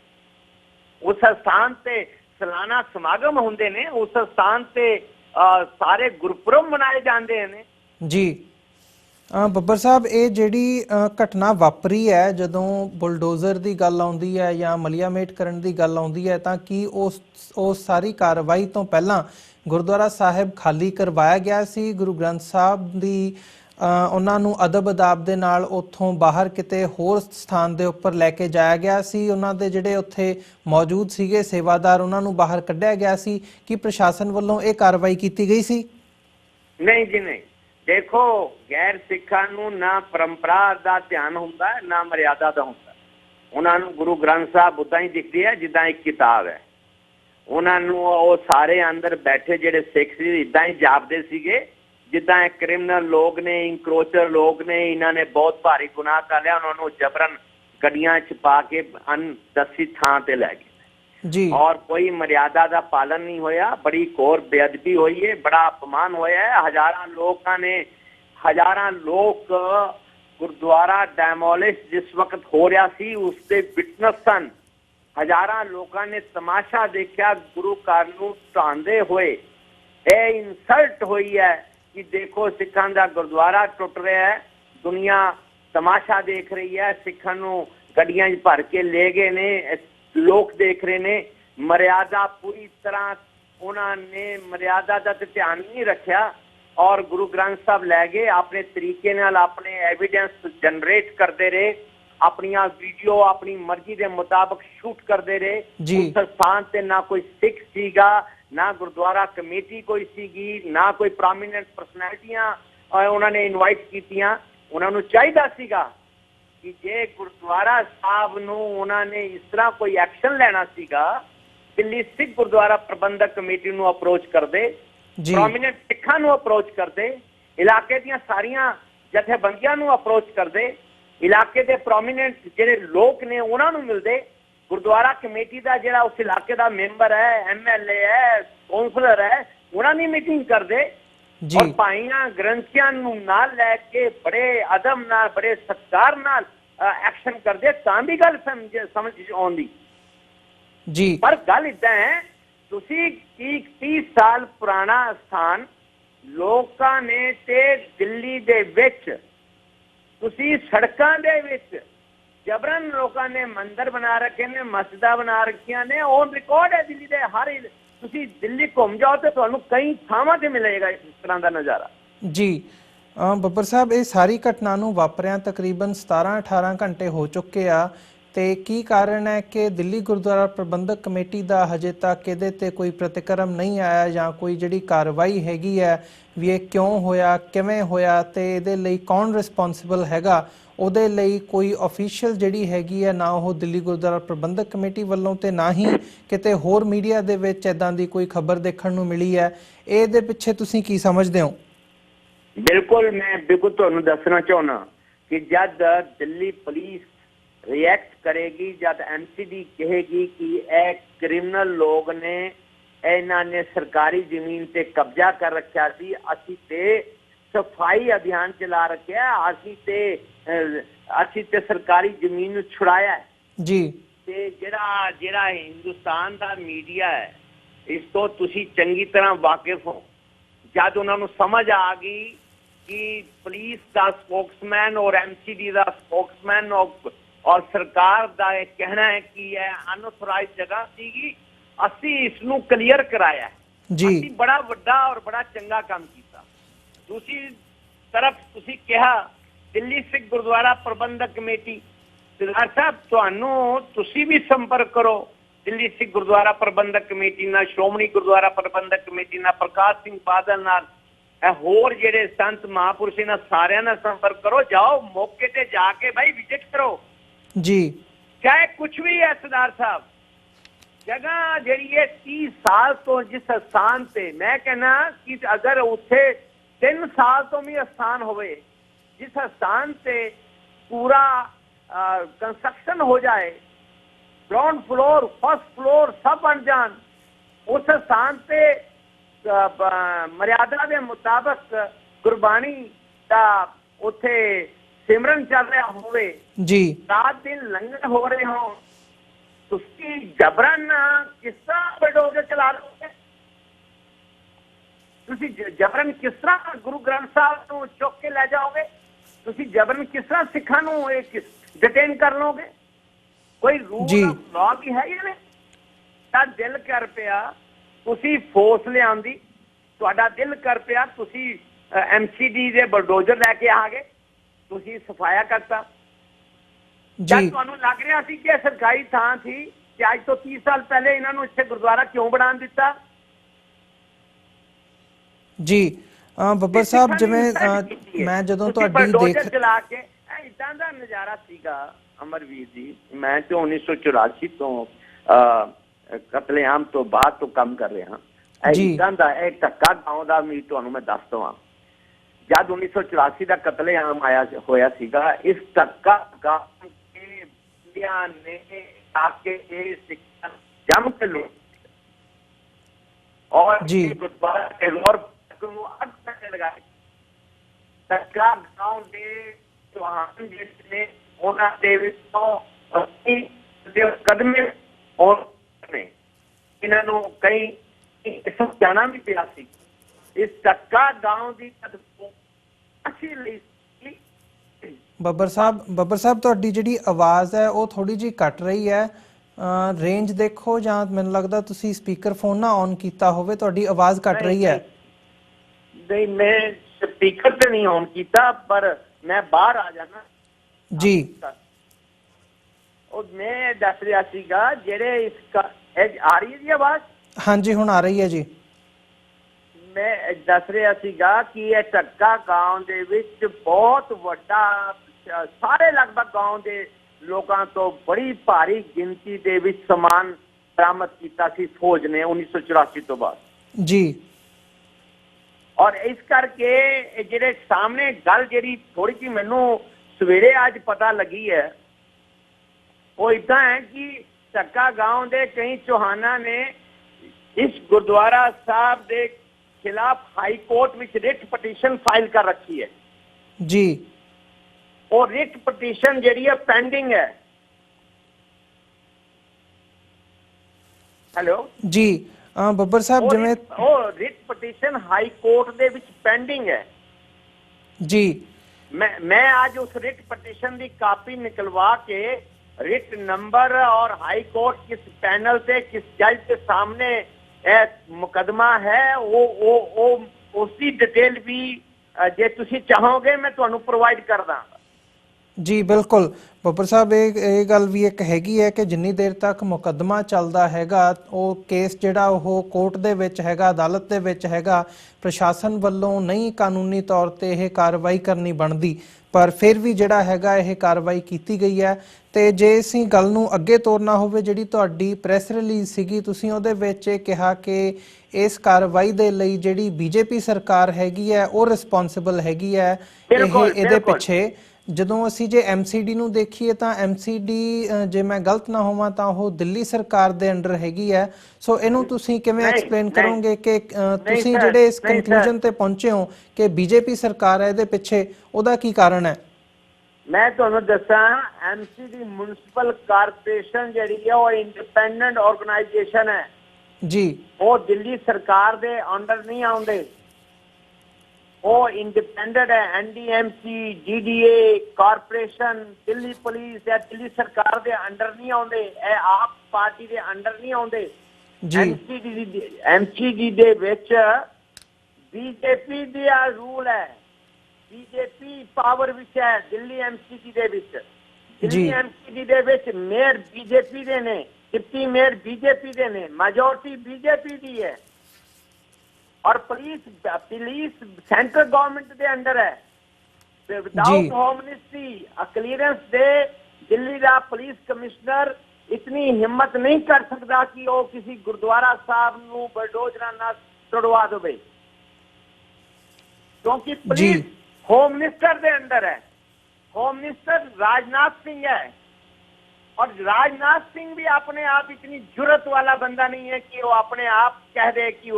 ਉਸ ਸਥਾਨ ਤੇ ਸਾਲਾਨਾ ਸਮਾਗਮ ਹੁੰਦੇ ਨੇ। ਉਸ ਸਥਾਨ ਤੇ ਸਾਰੇ ਗੁਰਪੁਰਬ ਮਨਾਏ ਜਾਂਦੇ ਨੇ। ਜੀ। ਬੱਬਰ ਸਾਹਿਬ, ਇਹ ਜਿਹੜੀ ਘਟਨਾ ਵਾਪਰੀ ਹੈ, ਜਦੋਂ ਬੁਲਡੋਜ਼ਰ ਦੀ ਗੱਲ ਆਉਂਦੀ ਹੈ ਜਾਂ ਮਲੀਆਮੇਟ ਕਰਨ ਦੀ ਗੱਲ ਆਉਂਦੀ ਹੈ, ਤਾਂ ਕੀ ਉਸ ਉਸ ਸਾਰੀ ਕਾਰਵਾਈ ਤੋਂ ਪਹਿਲਾਂ ਗੁਰਦੁਆਰਾ ਸਾਹਿਬ ਖਾਲੀ ਕਰਵਾਇਆ ਗਿਆ ਸੀ। ਗੁਰੂ ਗ੍ਰੰਥ ਸਾਹਿਬ ਦੀ ਉਹਨਾਂ ਨੂੰ ਅਦਬ ਅਦਾਬ ਦੇ ਨਾਲ ਉੱਥੋਂ ਬਾਹਰ ਕਿਤੇ ਹੋਰ ਸਥਾਨ ਦੇ ਉੱਪਰ ਲੈ ਕੇ ਜਾਇਆ ਗਿਆ ਸੀ। ਉਹਨਾਂ ਦੇ ਜਿਹੜੇ ਉੱਥੇ ਮੌਜੂਦ ਸੀਗੇ, ਸੇਵਾਦਾਰ, ਉਹਨਾਂ ਨੂੰ ਬਾਹਰ ਕੱਢਿਆ ਗਿਆ ਸੀ। ਕਿ ਪ੍ਰਸ਼ਾਸਨ ਵੱਲੋਂ ਇਹ ਕਾਰਵਾਈ ਕੀਤੀ ਗਈ ਸੀ? ਨਹੀਂ ਜੀ, ਨਹੀਂ। ਦੇਖੋ, ਗੈਰ ਸਿੱਖਾਂ ਨੂੰ ਨਾ ਪਰੰਪਰਾ ਦਾ ਧਿਆਨ ਹੁੰਦਾ, ਨਾ ਮਰਿਆਦਾ ਦਾ ਹੁੰਦਾ। ਉਹਨਾਂ ਨੂੰ ਗੁਰੂ ਗ੍ਰੰਥ ਸਾਹਿਬ ਉਦਾਂ ਹੀ ਦਿਖਦੀ ਹੈ ਜਿੱਦਾਂ ਇੱਕ ਕਿਤਾਬ ਹੈ। ਉਹਨਾਂ ਨੂੰ ਉਹ ਸਾਰੇ ਅੰਦਰ ਬੈਠੇ ਜਿਹੜੇ ਸਿੱਖ ਸੀ ਇਦਾਂ ਹੀ ਜਾਪਦੇ ਸੀਗੇ ਜਿੱਦਾਂ ਇਹ ਕ੍ਰਿਮੀਨਲ ਲੋਕ ਨੇ ਇਨਕਰੋਚਰ ਲੋਕ ਨੇ ਇਹਨਾਂ ਨੇ ਬਹੁਤ ਭਾਰੀ ਗੁਨਾਹ ਕਰ ਲਿਆ ਉਹਨਾਂ ਨੂੰ ਜਬਰਨ ਗੱਡੀਆਂ 'ਚ ਪਾ ਕੇ ਅਨਦਸੀ ਥਾਂ ਤੇ ਲੈ ਗਏ। ਜੀ। ਔਰ ਕੋਈ ਮਰਿਆਦਾ ਦਾ ਪਾਲਨ ਨਹੀਂ ਹੋਇਆ ਬੜੀ ਘੋਰ ਬੇਅਦਬੀ ਹੋਈ ਹੈ ਬੜਾ ਅਪਮਾਨ ਹੋਇਆ ਹੈ। ਹਜ਼ਾਰਾਂ ਲੋਕਾਂ ਨੇ ਹਜ਼ਾਰਾਂ ਲੋਕ ਗੁਰਦੁਆਰਾ ਡੈਮੋਲਿਸ਼ ਜਿਸ ਵਕਤ ਹੋ ਰਿਹਾ ਸੀ ਉਸ ਦੇ ਵਿਟਨਸ ਸਨ। ਹਜ਼ਾਰਾਂ ਲੋਕਾਂ ਨੇ ਤਮਾਸ਼ਾ ਦੇਖਿਆ, ਗੁਰੂ ਘਰ ਨੂੰ ਢਾਂਦੇ ਹੋਏ। ਇਹ ਇਨਸਲਟ ਹੋਈ ਹੈ ਕਿ ਦੇਖੋ, ਸਿੱਖਾਂ ਦਾ ਗੁਰਦੁਆਰਾ ਟੁੱਟ ਰਿਹਾ ਹੈ, ਦੁਨੀਆ ਤਮਾਸ਼ਾ ਦੇਖ ਰਹੀ ਹੈ, ਸਿੱਖਾਂ ਨੂੰ ਗੱਡੀਆਂ 'ਚ ਭਰ ਕੇ ਲੈ ਗਏ ਨੇ ਲੋਕ ਦੇਖ ਰਹੇ ਨੇ। ਮਰਿਆਦਾ ਪੂਰੀ ਤਰ੍ਹਾਂ ਉਹਨਾਂ ਨੇ ਮਰਿਆਦਾ ਦਾ ਤੇ ਧਿਆਨ ਨਹੀਂ ਰੱਖਿਆ ਔਰ ਗੁਰੂ ਗ੍ਰੰਥ ਸਾਹਿਬ ਲੈ ਗਏ, ਆਪਣੇ ਤਰੀਕੇ ਨਾਲ ਆਪਣੇ ਐਵੀਡੈਂਸ ਜਨਰੇਟ ਕਰਦੇ ਰਹੇ। ਆਪਣੀਆਂ ਵੀਡੀਓ ਆਪਣੀ ਮਰਜ਼ੀ ਦੇ ਮੁਤਾਬਕ ਸ਼ੂਟ ਕਰਦੇ ਰਹੇ। ਉਸ ਸਥਾਨ ਤੇ ਨਾ ਕੋਈ ਸਿੱਖ ਸੀਗਾ ਨਾ ਗੁਰਦੁਆਰਾ ਕਮੇਟੀ ਕੋਈ ਸੀਗੀ ਨਾ ਕੋਈ ਪ੍ਰੋਮਿਨੈਂਟ ਪਰਸਨੈਲਿਟੀਆਂ ਉਹਨਾਂ ਨੇ ਇਨਵਾਈਟ ਕੀਤੀਆਂ। ਉਹਨਾਂ ਨੂੰ ਚਾਹੀਦਾ ਸੀਗਾ ਕਿ ਜੇ ਗੁਰਦੁਆਰਾ ਸਾਹਿਬ ਨੂੰ ਉਹਨਾਂ ਨੇ ਇਸ ਤਰ੍ਹਾਂ ਕੋਈ ਐਕਸ਼ਨ ਲੈਣਾ ਸੀਗਾ ਦਿੱਲੀ ਸਿੱਖ ਗੁਰਦੁਆਰਾ ਪ੍ਰਬੰਧਕ ਕਮੇਟੀ ਨੂੰ ਅਪਰੋਚ ਕਰਦੇ ਜੀ। ਪ੍ਰੋਮਿਨੈਂਟ ਸਿੱਖਾਂ ਨੂੰ ਅਪਰੋਚ ਕਰਦੇ ਇਲਾਕੇ ਦੀਆਂ ਸਾਰੀਆਂ ਜਥੇਬੰਦੀਆਂ ਨੂੰ ਅਪਰੋਚ ਕਰਦੇ ਇਲਾਕੇ ਦੇ ਪ੍ਰੋਮਿਨੈਂਟ ਜਿਹੜੇ ਲੋਕ ਨੇ ਉਹਨਾਂ ਨੂੰ ਮਿਲਦੇ। ਗੁਰਦੁਆਰਾ ਕਮੇਟੀ ਦਾ ਜਿਹੜਾ ਉਸ ਇਲਾਕੇ ਦਾ ਮੈਂਬਰ ਹੈ ਐਮਐਲਏ ਹੈ ਕੌਂਸਲਰ ਹੈ ਉਹਨਾਂ ਦੀ ਮੀਟਿੰਗ ਕਰਦੇ। ਜੀ। ਔਰ ਭਾਈਆਂ ਗ੍ਰੰਥੀਆਂ ਨੂੰ ਨਾਲ ਲੈ ਕੇ ਬੜੇ ਅਦਮ ਨਾਲ ਬੜੇ ਸਤਿਕਾਰ ਨਾਲ ਐਕਸ਼ਨ ਕਰਦੇ ਤਾਂ ਵੀ ਗੱਲ ਸਮਝ ਸਮਝ ਆਉਂਦੀ। ਜੀ। ਪਰ ਗੱਲ ਇਦਾਂ ਹੈ ਤੁਸੀਂ ਕੀ 30 ਸਾਲ ਪੁਰਾਣਾ ਸਥਾਨ ਲੋਕਾਂ ਨੇ ਤੇ ਦਿੱਲੀ ਦੇ ਵਿੱਚ ਤੁਸੀਂ ਸੜਕਾਂ ਦੇ ਵਿੱਚ ਜਬਰਨ ਲੋਕਾਂ ਨੇ ਮੰਦਿਰ ਬਣਾ ਰੱਖੇ ਨੇ, ਮਸਜਿਦਾਂ ਬਣਾ ਰੱਖੀਆਂ ਨੇ ਔਨ ਰਿਕਾਰਡ ਹੈ ਦਿੱਲੀ ਦੇ, ਹਰ ਤੁਸੀਂ ਦਿੱਲੀ ਘੁੰਮ ਜਾਓ ਤੇ ਤੁਹਾਨੂੰ ਕਈ ਥਾਵਾਂ ਤੇ ਮਿਲੇਗਾ ਇਸ ਤਰ੍ਹਾਂ ਦਾ ਨਜ਼ਾਰਾ। ਜੀ ਬੱਬਰ ਸਾਹਿਬ, ਇਹ ਸਾਰੀ ਘਟਨਾ ਨੂੰ ਵਾਪਰਿਆਂ ਤਕਰੀਬਨ 17-18 ਘੰਟੇ ਹੋ ਚੁੱਕੇ ਆ। ਤੇ ਕੀ ਕਾਰਨ ਹੈ ਕਿ ਦਿੱਲੀ ਗੁਰਦੁਆਰਾ ਪ੍ਰਬੰਧਕ ਕਮੇਟੀ ਦਾ ਹਜੇ ਤੱਕ ਇਹਦੇ ਤੇ ਕੋਈ ਪ੍ਰਤੀਕਰਮ ਨਹੀਂ ਆਇਆ ਜਾਂ ਕੋਈ ਜਿਹੜੀ ਕਾਰਵਾਈ ਹੈਗੀ ਹੈ, ਵੀ ਇਹ ਕਿਉਂ ਹੋਇਆ, ਕਿਵੇਂ ਹੋਇਆ ਤੇ ਇਹਦੇ ਲਈ ਕੌਣ ਰਿਸਪੌਂਸਿਬਲ ਹੈਗਾ, ਉਹਦੇ ਲਈ ਕੋਈ ਅਫੀਸ਼ੀਅਲ ਜਿਹੜੀ ਹੈਗੀ ਹੈ ਨਾ ਉਹ ਦਿੱਲੀ ਗੁਰਦੁਆਰਾ ਪ੍ਰਬੰਧਕ ਕਮੇਟੀ ਵੱਲੋਂ ਤੇ ਨਾ ਹੀ ਕਿਤੇ ਹੋਰ ਮੀਡੀਆ ਦੇ ਵਿੱਚ ਇਦਾਂ ਦੀ ਕੋਈ ਖਬਰ ਦੇਖਣ ਨੂੰ ਮਿਲੀ ਹੈ। ਇਹਦੇ ਪਿੱਛੇ ਤੁਸੀਂ ਕੀ ਸਮਝਦੇ ਹੋ? ਬਿਲਕੁਲ, ਮੈਂ ਬਿਲਕੁਲ ਤੁਹਾਨੂੰ ਦੱਸਣਾ ਚਾਹੁੰਦਾ ਕਿ ਜਦ ਦਿੱਲੀ ਪੁਲਿਸ ਰਿਐਕਟ ਕਰੇਗੀ ਜਦ ਐਮਸੀਡੀ ਕਹੇਗੀ ਕਿ ਇਹ ਕ੍ਰਿਮੀਨਲ ਲੋਕ ਨੇ ਇਹਨਾਂ ਨੇ ਸਰਕਾਰੀ ਜ਼ਮੀਨ ਤੇ ਕਬਜ਼ਾ ਕਰ ਰੱਖਿਆ ਸੀ ਅਸੀਂ ਤੇ ਸਫ਼ਾਈ ਅਭਿਆਨ ਚਲਾ ਰੱਖਿਆ ਅਸੀਂ ਤੇ ਅਸੀਂ ਤੇ ਸਰਕਾਰੀ ਜ਼ਮੀਨ ਨੂੰ ਛੁਡਾਇਆ ਜੀ। ਤੇ ਜਿਹੜਾ ਜਿਹੜਾ ਹਿੰਦੁਸਤਾਨ ਦਾ ਮੀਡੀਆ ਹੈ ਇਸ ਤੋਂ ਤੁਸੀਂ ਚੰਗੀ ਤਰ੍ਹਾਂ ਵਾਕਿਫ ਹੋ। ਜਦ ਉਹਨਾਂ ਨੂੰ ਸਮਝ ਆ ਗਈ ਕਿ ਪੁਲਿਸ ਦਾ ਸਪੋਕਸਮੈਨ ਔਰ ਐਮਸੀਡੀ ਦਾ ਸਪੋਕਸਮੈਨ ਔਰ ਸਰਕਾਰ ਦਾ ਇਹ ਕਹਿਣਾ ਹੈ ਕਿ ਇਹ ਅਨਆਥੋਰਾਈਜ਼ਡ ਜਗ੍ਹਾ ਸੀਗੀ। ਅਸੀਂ ਇਸ ਨੂੰ ਕਲੀਅਰ ਕਰਾਇਆ ਹੈ। ਜੀ। ਅਸੀਂ ਬੜਾ ਵੱਡਾ ਔਰ ਬੜਾ ਚੰਗਾ ਕੰਮ ਕੀਤਾ। ਦੂਸਰੀ ਤਰਫ ਤੁਸੀਂ ਕਿਹਾ ਦਿੱਲੀ ਸਿੱਖ ਗੁਰਦੁਆਰਾ ਪ੍ਰਬੰਧਕ ਕਮੇਟੀ। ਸਰਦਾਰ ਸਾਹਿਬ ਤੁਹਾਨੂੰ ਤੁਸੀਂ ਵੀ ਸੰਪਰਕ ਕਰੋ। ਦਿੱਲੀ ਸਿੱਖ ਗੁਰਦੁਆਰਾ ਪ੍ਰਬੰਧਕ ਕਮੇਟੀ ਨਾਲ ਸ਼੍ਰੋਮਣੀ ਗੁਰਦੁਆਰਾ ਪ੍ਰਬੰਧਕ ਕਮੇਟੀ ਨਾਲ ਪ੍ਰਕਾਸ਼ ਸਿੰਘ ਬਾਦਲ ਨਾਲ। ਇਹ ਹੋਰ ਜਿਹੜੇ ਸੰਤ ਮਹਾਂਪੁਰਸ਼ ਇਹਨਾਂ ਸਾਰਿਆਂ ਨਾਲ ਸੰਪਰਕ ਕਰੋ। ਜਾਓ ਮੌਕੇ ਤੇ ਜਾ ਕੇ ਭਾਈ ਵਿਜ਼ਿਟ ਕਰੋ। ਜੀ ਚਾਹੇ ਕੁਝ ਵੀ ਹੈ ਸਰਦਾਰ ਸਾਹਿਬ ਜਗ੍ਹਾ ਜਿਹੜੀ ਹੈ 30 ਸਾਲ ਤੋਂ ਜਿਸ ਸਥਾਨ ਤੇ ਮੈਂ ਕਹਿੰਦਾ ਕਿ ਅਗਰ ਉੱਥੇ 3 ਸਾਲ ਤੋਂ ਵੀ ਸਥਾਨ ਹੋਵੇ ਜਿਸ ਸਥਾਨ ਤੇ ਪੂਰਾ ਕੰਸਟਰਕਸ਼ਨ ਹੋ ਜਾਏ ਗਰਾਊਂਡ ਫਲੋਰ ਫਸਟ ਫਲੋਰ ਸਭ ਬਣ ਜਾਣ ਉਸ ਸਥਾਨ ਤੇ ਅ, ਬ- ਮਰਿਆਦਾ ਦੇ ਮੁਤਾਬਕ ਗੁਰਬਾਣੀ ਦਾ ਉੱਥੇ ਸਿਮਰਨ ਚੱਲ ਰਿਹਾ ਹੋਵੇ ਜੀ। ਰਾਤ ਦਿਨ ਲੰਗਰ ਹੋ ਰਹੇ ਹੋ ਤੁਸੀਂ ਜਬਰਨ ਕਿਸ ਤਰ੍ਹਾਂ ਬਲਡੋਜ਼ਰ ਚਲਾ ਲਓਗੇ ਤੁਸੀਂ ਜਬਰਨ ਕਿਸ ਤਰ੍ਹਾਂ ਗੁਰੂ ਗ੍ਰੰਥ ਸਾਹਿਬ ਨੂੰ ਚੁੱਕ ਕੇ ਲੈ ਜਾਓਗੇ? ਤੁਸੀਂ ਜਬਰਨ ਕਿਸ ਤਰ੍ਹਾਂ ਸਿੱਖਾਂ ਨੂੰ ਇਹ ਡਿਟੇਨ ਕਰ ਲਓਗੇ? ਕੋਈ। ਰੂਲ ਲਾਅ ਵੀ ਹੈ ਨਹੀਂ। ਤਾਂ ਦਿਲ ਕਰ ਪਿਆ ਤੁਸੀਂ ਫੋਰਸ ਲਿਆਂਦੀ। ਤੁਹਾਡਾ ਦਿਲ ਕਰ ਪਿਆ ਤੁਸੀਂ ਐਮਸੀਡੀ ਦੇ ਬਲਡੋਜ਼ਰ ਲੈ ਕੇ ਆ ਗਏ। ਤੁਸੀਂ ਸਫਾਇਆ ਕਰਤਾ। ਜਦ ਜੀ। ਤੁਹਾਨੂੰ ਲੱਗ ਰਿਹਾ ਸੀ ਕਿ ਇਹ ਸਰਕਾਰੀ ਥਾਂ ਸੀ ਕਿ ਅੱਜ ਤੋਂ 30 ਸਾਲ ਪਹਿਲੇ ਇਹਨਾਂ ਨੂੰ ਇੱਥੇ ਗੁਰਦੁਆਰਾ ਕਿਉਂ ਬਣਾਉਣ ਦਿੱਤਾ? ਜੀ ਬੱਬਰ ਸਾਹਿਬ ਜਿਵੇਂ ਮੈਂ ਜਦੋਂ ਤੁਹਾਡੀ ਦੇਖ ਚਲਾ ਕੇ ਇਦਾਂ ਦਾ ਨਜ਼ਾਰਾ ਸੀਗਾ ਅਮਰਵੀਰ ਜੀ। ਮੈਂ ਤੇ 1984 ਤੋਂ ਕਤਲੇਆਮ ਤੋਂ ਬਾਅਦ ਤੋਂ ਕੰਮ ਕਰ ਰਿਹਾ ਹਾਂ। ਇਦਾਂ ਦਾ ਇਹ ਟੱਕਾ ਗਾਉਂ ਦਾ ਵੀ ਤੁਹਾਨੂੰ ਮੈਂ ਦੱਸ ਦਵਾਂ। ਜਦ 1984 ਦਾ ਕਤਲੇਆਮ ਆਇਆ ਹੋਇਆ ਸੀਗਾ ਇਸ ਟੱਕਾ ਗਾਉਂ ਕੇ ਬਿਆਂ ਨੇ ਆ ਕੇ ਇਹ ਸਿੱਖਾਂ ਜਮ ਕੇ ਲੋ ਔਰ ਜੀ। ਇਹ ਗੁਰਦੁਆਰਾ ਤੇ ਲੋਰ ਨੂੰ ਅੱਗ ਤੱਕ ਲਗਾਏ ਟੱਕਾ ਗਾਉਂ ਦੇ ਚੌਹਾਨ ਜਿਹੜੇ ਨੇ ਉਹਨਾਂ ਦੇ ਵਿੱਚੋਂ ਅਸੀਂ ਦੇ ਕਦਮੇ ਔਰ ਨੇ ਇਹਨਾਂ ਨੂੰ ਕਈ ਇਸ ਜਾਣਾ ਵੀ ਪਿਆ ਸੀ। ਇਸ ਟੱਕਾ ਗਾਉਂ ਦੀ ਕਦਮ ਅੱਛੀ ਲਈ ਬੱਬਰ ਸਾਹਿਬ ਬੱਬਰ ਸਾਹਿਬ ਤੁਹਾਡੀ ਜਿਹੜੀ ਆਵਾਜ਼ ਹੈ ਉਹ ਥੋੜੀ ਜੀ ਕੱਟ ਰਹੀ ਹੈ। ਰੇਂਜ ਦੇਖੋ ਜਾਂ ਮੈਨੂੰ ਲੱਗਦਾ ਤੁਸੀਂ ਸਪੀਕਰ ਫੋਨ ਨਾ ਔਨ ਕੀਤਾ ਹੋਵੇ ਤੁਹਾਡੀ ਆਵਾਜ਼ ਕੱਟ ਰਹੀ ਹੈ। ਨਹੀਂ। ਮੈਂ ਸਪੀਕਰ ਤੇ ਨਹੀਂ ਔਨ ਕੀਤਾ ਪਰ ਮੈਂ ਬਾਹਰ ਆ ਜਾਣਾ। ਜੀ। ਉਹ ਮੈਂ ਦੱਸ ਰਿਹਾ ਸੀਗਾ ਜਿਹੜੇ ਇਸ ਆ ਰਹੀ ਹੈ ਜੀ ਆਵਾਜ਼? ਹਾਂਜੀ ਹੁਣ ਆ ਰਹੀ ਹੈ ਜੀ। ਮੈਂ ਦੱਸ ਰਿਹਾ ਸੀਗਾ ਕਿ ਇਹ ਟੱਕਾ گاؤں ਦੇ ਵਿੱਚ ਬਹੁਤ ਵੱਡਾ ਅ, ਸਾਰੇ ਲਗਭਗ گاؤں ਦੇ ਲੋਕਾਂ ਤੋਂ ਬੜੀ ਭਾਰੀ ਗਿਣਤੀ ਦੇ ਵਿੱਚ ਸਮਾਨ ਬਰਾਮਦ ਕੀਤਾ ਸੀ ਫੌਜ ਨੇ 1984 ਤੋਂ ਬਾਅਦ ਜੀ ਔਰ ਇਸ ਕਰਕੇ ਇਹ ਜਿਹੜੇ ਸਾਹਮਣੇ ਗੱਲ ਜਿਹੜੀ ਥੋੜੀ ਜਿਹੀ ਮੈਨੂੰ ਸਵੇਰੇ ਅੱਜ ਪਤਾ ਲੱਗੀ ਹੈ ਉਹ ਇਦਾਂ ਹੈ ਕਿ ਟੱਕਾ گاؤں ਦੇ ਕਈ ਚੌਹਾਨਾਂ ਨੇ ਇਸ ਗੁਰਦੁਆਰਾ ਸਾਹਿਬ ਦੇ ਖਿਲਾਫ ਹਾਈ ਕੋਰਟ ਵਿੱਚ ਰਿਟ ਪਟੀਸ਼ਨ ਫਾਈਲ ਕਰ ਰੱਖੀ ਹੈ ਜੀ ਉਹ ਰਿਟ ਪਟੀਸ਼ਨ ਜਿਹੜੀ ਹੈ ਪੈਂਡਿੰਗ ਹੈ ਹੈਲੋ ਜੀ ਅ, ਬੱਬਰ ਸਾਹਿਬ ਉਹ ਜਿਵੇਂ writ- ਉਹ ਰਿਟ ਪਟੀਸ਼ਨ ਹਾਈ ਕੋਰਟ ਦੇ ਵਿੱਚ ਪੈਂਡਿੰਗ ਹੈ ਜੀ ਮੈਂ ਮੈਂ ਅੱਜ ਉਸ ਰਿਟ ਪਟੀਸ਼ਨ ਦੀ ਕਾਪੀ ਨਿਕਲਵਾ ਕੇ ਰਿਟ ਨੰਬਰ और हाई कोर्ट किस पैनल से किस जज के सामने ਇਹ ਮੁਕਦਮਾ ਹੈ, ਉਹ ਉਹ ਉਹ, ਉਸਦੀ ਡਿਟੇਲ ਵੀ ਜੇ ਤੁਸੀਂ ਚਾਹੋਗੇ, ਮੈਂ ਤੁਹਾਨੂੰ ਪ੍ਰੋਵਾਈਡ ਕਰ ਜੀ, ਬਿਲਕੁਲ। ਬੱਬਰ ਸਾਹਿਬ, ਇਹ ਇਹ ਗੱਲ ਵੀ ਇੱਕ ਹੈਗੀ ਹੈ ਕਿ ਜਿੰਨੀ ਦੇਰ ਤੱਕ ਮੁਕੱਦਮਾ ਚੱਲਦਾ ਹੈਗਾ, ਉਹ ਕੇਸ ਜਿਹੜਾ ਉਹ ਕੋਰਟ ਦੇ ਵਿੱਚ ਹੈਗਾ, ਅਦਾਲਤ ਦੇ ਵਿੱਚ ਹੈਗਾ, ਪ੍ਰਸ਼ਾਸਨ ਵੱਲੋਂ ਨਹੀਂ ਕਾਨੂੰਨੀ ਤੌਰ ਤੇ ਇਹ ਕਾਰਵਾਈ ਕਰਨੀ ਬਣਦੀ। ਪਰ ਫਿਰ ਵੀ ਜਿਹੜਾ ਹੈਗਾ ਇਹ ਕਾਰਵਾਈ ਕੀਤੀ ਗਈ ਹੈ ਤੇ ਜੇ ਅਸੀਂ ਗੱਲ ਨੂੰ ਅੱਗੇ ਤੋਰਨਾ ਹੋਵੇ ਜਿਹੜੀ ਤੁਹਾਡੀ ਪ੍ਰੈਸ ਰਿਲੀਜ਼ ਸੀਗੀ ਤੁਸੀਂ ਉਹਦੇ ਵਿੱਚ ਇਹ ਕਿਹਾ ਕਿ ਇਸ ਕਾਰਵਾਈ ਦੇ ਲਈ ਜਿਹੜੀ ਬੀਜੇਪੀ ਸਰਕਾਰ ਹੈਗੀ ਹੈ ਉਹ ਰਿਸਪੌਂਸਿਬਲ ਹੈਗੀ ਹੈ ਇਹ ਇਹਦੇ। ਪਿੱਛੇ ਜਦੋਂ ਅਸੀਂ ਜੇ ਐਮਸੀਡੀ ਨੂੰ ਦੇਖੀਏ ਤਾਂ ਐਮਸੀਡੀ ਜੇ ਮੈਂ ਗਲਤ ਨਾ ਹੋਵਾਂ ਤਾਂ ਉਹ ਦਿੱਲੀ ਸਰਕਾਰ ਦੇ ਅੰਡਰ ਹੈਗੀ ਹੈ। ਸੋ ਇਹਨੂੰ ਤੁਸੀਂ ਕਿਵੇਂ ਐਕਸਪਲੇਨ। ਕਰੋਗੇ ਕਿ ਤੁਸੀਂ ਜਿਹੜੇ ਇਸ। ਕਨਕਲੂਜਨ ਤੇ ਪਹੁੰਚੇ ਹੋ ਕਿ ਬੀਜੇਪੀ ਸਰਕਾਰ ਹੈ ਇਹਦੇ ਪਿੱਛੇ ਉਹਦਾ ਕੀ ਕਾਰਨ ਹੈ? ਮੈਂ ਤੁਹਾਨੂੰ ਦੱਸਾਂ ਐਮਸੀ ਦੀ ਮਿਊਨਿਸਪਲ ਕਾਰਪੋਰੇਸ਼ਨ ਜਿਹੜੀ ਹੈ ਉਹ ਇੰਡੀਪੈਂਡੈਂਟ ਆਰਗੇਨਾਈਜੇਸ਼ਨ ਹੈ। ਜੀ। ਉਹ ਦਿੱਲੀ ਸਰਕਾਰ ਦੇ ਅੰਡਰ ਨਹੀਂ ਆਉਂਦੇ। ਉਹ ਇੰਡੀਪੈਂਡੈਂਟ ਹੈ NDMC GDA corporation Delhi police ਜਾਂ ਦਿੱਲੀ ਸਰਕਾਰ ਦੇ ਅੰਡਰ ਨਹੀਂ ਆਉਂਦੇ। ਇਹ ਆਪ ਪਾਰਟੀ ਦੇ ਅੰਡਰ ਨਹੀਂ ਆਉਂਦੇ। ਜੀ। ਐਮਸੀਡੀ ਐਮਸੀਡੀ ਦੇ ਵਿੱਚ ਬੀਜੇਪੀ ਦਾ ਰੂਲ ਹੈ। ਬੀਜੇਪੀ ਪਾਵਰ ਵਿੱਚ ਹੈ ਦਿੱਲੀ ਐਮਸੀਡੀ ਦੇ ਵਿੱਚ। ਜੀ। ਦਿੱਲੀ ਐਮਸੀਡੀ ਦੇ ਵਿੱਚ ਮੇਅਰ ਬੀਜੇਪੀ ਦੇ ਨੇ ਡਿਪਟੀ ਮੇਅਰ ਬੀਜੇਪੀ ਦੇ ਨੇ ਮੈਜੋਰਟੀ ਬੀਜੇਪੀ ਦੀ ਹੈ। ਔਰ ਪੁਲਿਸ ਪੁਲਿਸ ਸੈਂਟਰ ਗਵਰਨਮੈਂਟ ਦੇ ਅੰਡਰ ਹੈ ਜੀ। ਵਿਦਆਊਟ ਹੋਮ ਮਿਨਿਸਟਰੀ ਕਲੀਅਰੈਂਸ ਦੇ ਦਿੱਲੀ ਦਾ ਪੁਲਿਸ ਕਮਿਸ਼ਨਰ ਇਤਨੀ ਹਿੰਮਤ ਨਹੀਂ ਕਰ ਸਕਦਾ ਕਿ ਉਹ ਕਿਸੇ ਗੁਰਦੁਆਰਾ ਸਾਹਿਬ ਨੂੰ ਬਲਡੋਜ਼ਰਾਂ ਨਾਲ ਤੋੜਵਾ ਦੇਵੇ ਕਿਉਂਕਿ ਪੁਲਿਸ ਹੋਮ ਮਿਨਿਸਟਰ ਦੇ ਅੰਦਰ ਹੈ होम मिनिस्टर राजनाथ सिंह है और राजनाथ सिंह भी अपने आप इतनी जुरत वाला बंदा नहीं है कि वो अपने आप कह दे कि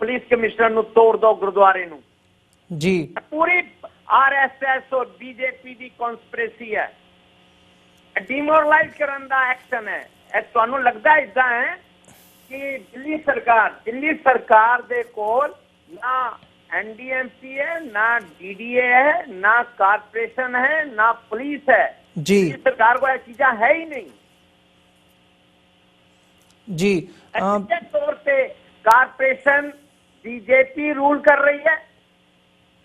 ਪੁਲਿਸ ਕਮਿਸ਼ਨਰ ਨੂੰ ਤੋੜ ਦੋ ਗੁਰਦੁਆਰੇ ਨੂੰ। ਜੀ। ਪੂਰੀ ਆਰਐਸਐਸ ਔਰ ਬੀਜੇਪੀ ਦੀ ਕਨਸਪੀਰੇਸੀ ਹੈ। ਡੀਮੋਰਲਾਈਜ਼ ਕਰਨ ਦਾ ਐਕਸ਼ਨ ਹੈ। ਇਹ ਤੁਹਾਨੂੰ ਲੱਗਦਾ ਇਦਾਂ ਹੈ ਕਿ ਦਿੱਲੀ ਸਰਕਾਰ ਦਿੱਲੀ ਸਰਕਾਰ ਦੇ ਕੋਲ ਨਾ ਐਨਡੀਐਮਸੀ ਹੈ ਨਾ ਡੀਡੀਏ ਹੈ ਨਾ ਕਾਰਪੋਰੇਸ਼ਨ ਹੈ ਨਾ ਪੁਲਿਸ ਹੈ। ਜੀ। ਸਰਕਾਰ ਕੋਲ ਇਹ ਚੀਜ਼ਾਂ ਹੈ ਹੀ ਨਹੀਂ। ਜੀ ਤੌਰ ਤੇ ਕਾਰਪੋਰੇਸ਼ਨ बीजेपी रूल कर रही है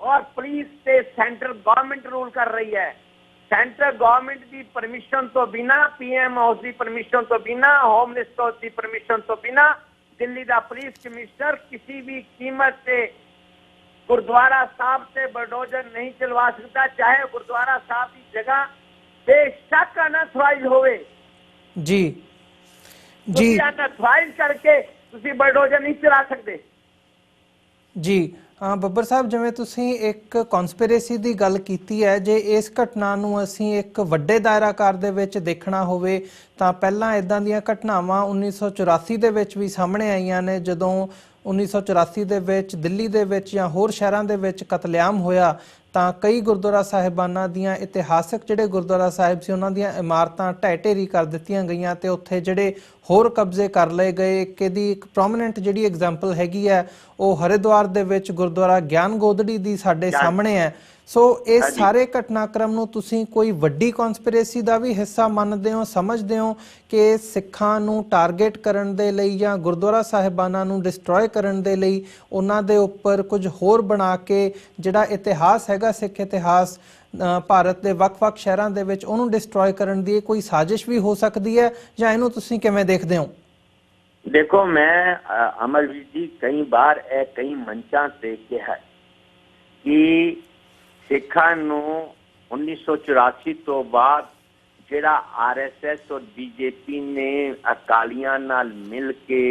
और पुलिस से सेंट्रल गवर्नमेंट रूल कर रही है सेंट्रल गवर्नमेंट की परमिशन तो बिना पीएम हाउस की परमिशन तो बिना होम मिनिस्टर की परमिशन तो बिना दिल्ली का पुलिस कमिश्नर किसी भी कीमत से गुरुद्वारा साहब से बलडोजर नहीं चलवा सकता चाहे गुरुद्वारा साहब की जगह बेशक अनथराइज होवे ਜੀ ਜੀ ਤੁਸੀਂ ਅਨਥਰਾਈਜ਼ ਕਰਕੇ ਤੁਸੀਂ ਬਲਡੋਜ਼ਰ ਨਹੀਂ ਚਲਾ ਸਕਦੇ ਜੀ ਬੱਬਰ ਸਾਹਿਬ, ਜਿਵੇਂ ਤੁਸੀਂ ਇੱਕ ਕਨਸਪੀਰੇਸੀ ਦੀ ਗੱਲ ਕੀਤੀ ਹੈ, ਜੇ ਇਸ ਘਟਨਾ ਨੂੰ ਅਸੀਂ ਇੱਕ ਵੱਡੇ ਦਾਇਰਾਕਾਰ ਦੇ ਵਿੱਚ ਦੇਖਣਾ ਹੋਵੇ, ਤਾਂ ਪਹਿਲਾਂ ਇਦਾਂ ਦੀਆਂ ਘਟਨਾਵਾਂ 1984 ਦੇ ਵਿੱਚ ਵੀ ਸਾਹਮਣੇ ਆਈਆਂ ਨੇ, ਜਦੋਂ 1984 ਦੇ ਵਿੱਚ ਦਿੱਲੀ ਦੇ ਵਿੱਚ ਜਾਂ ਹੋਰ ਸ਼ਹਿਰਾਂ ਦੇ ਵਿੱਚ ਕਤਲੇਆਮ ਹੋਇਆ, ਤਾਂ ਕਈ ਗੁਰਦੁਆਰਾ ਸਾਹਿਬਾਨਾਂ ਦੀਆਂ ਇਤਿਹਾਸਕ ਜਿਹੜੇ ਗੁਰਦੁਆਰਾ ਸਾਹਿਬ ਸੀ, ਉਹਨਾਂ ਦੀਆਂ ਇਮਾਰਤਾਂ ਢਹਿ ਢੇਰੀ ਕਰ ਦਿੱਤੀਆਂ ਗਈਆਂ ਤੇ ਉੱਥੇ ਜਿਹੜੇ ਹੋਰ ਕਬਜ਼ੇ ਕਰ ਲਏ ਗਏ ਇੱਕ ਇਹਦੀ ਇੱਕ ਪ੍ਰੋਮਿਨੈਂਟ ਜਿਹੜੀ ਐਗਜ਼ਾਮਪਲ ਹੈਗੀ ਹੈ ਉਹ ਹਰਿਦੁਆਰ ਦੇ ਵਿੱਚ ਗੁਰਦੁਆਰਾ ਗਿਆਨ ਗੋਦੜੀ ਦੀ ਸਾਡੇ ਸਾਹਮਣੇ ਹੈ ਸੋ ਇਸ ਹਾਂਜੀ। ਸਾਰੇ ਘਟਨਾਕ੍ਰਮ ਨੂੰ ਤੁਸੀਂ ਕੋਈ ਵੱਡੀ ਕਨਸਪੀਰੇਸੀ ਦਾ ਵੀ ਹਿੱਸਾ ਮੰਨਦੇ ਹੋ ਸਮਝਦੇ ਹੋ ਕਿ ਸਿੱਖਾਂ ਨੂੰ ਟਾਰਗੇਟ ਕਰਨ ਦੇ ਲਈ ਜਾਂ ਗੁਰਦੁਆਰਾ ਸਾਹਿਬਾਨਾਂ ਨੂੰ ਡਿਸਟਰੋਏ ਕਰਨ ਦੇ ਲਈ ਉਹਨਾਂ ਦੇ ਉੱਪਰ ਕੁਝ ਹੋਰ ਬਣਾ ਕੇ ਜਿਹੜਾ ਇਤਿਹਾਸ ਹੈਗਾ ਸਿੱਖ ਇਤਿਹਾਸ ਭਾਰਤ ਦੇ ਵੱਖ-ਵੱਖ ਸ਼ਹਿਰਾਂ ਦੇ ਵਿੱਚ ਉਹਨੂੰ ਡਿਸਟਰੋਏ ਕਰਨ ਦੀ ਇਹ ਕੋਈ ਸਾਜ਼ਿਸ਼ ਵੀ ਹੋ ਸਕਦੀ ਹੈ ਜਾਂ ਇਹਨੂੰ ਤੁਸੀਂ ਕਿਵੇਂ ਦੇਖਦੇ ਹੋ? ਦੇਖੋ ਮੈਂ ਅ, ਜੀ ਕਈ ਵਾਰ ਇਹ ਕਈ ਮੰਚਾਂ ਤੇ ਕਿਹਾ ਕਿ ਸਿੱਖਾਂ ਨੂੰ 1984 ਤੋਂ ਬਾਅਦ ਜਿਹੜਾ ਆਰਐਸਐਸ ਔਰ ਬੀਜੇਪੀ ਨੇ ਅਕਾਲੀਆਂ ਨਾਲ ਮਿਲ ਕੇ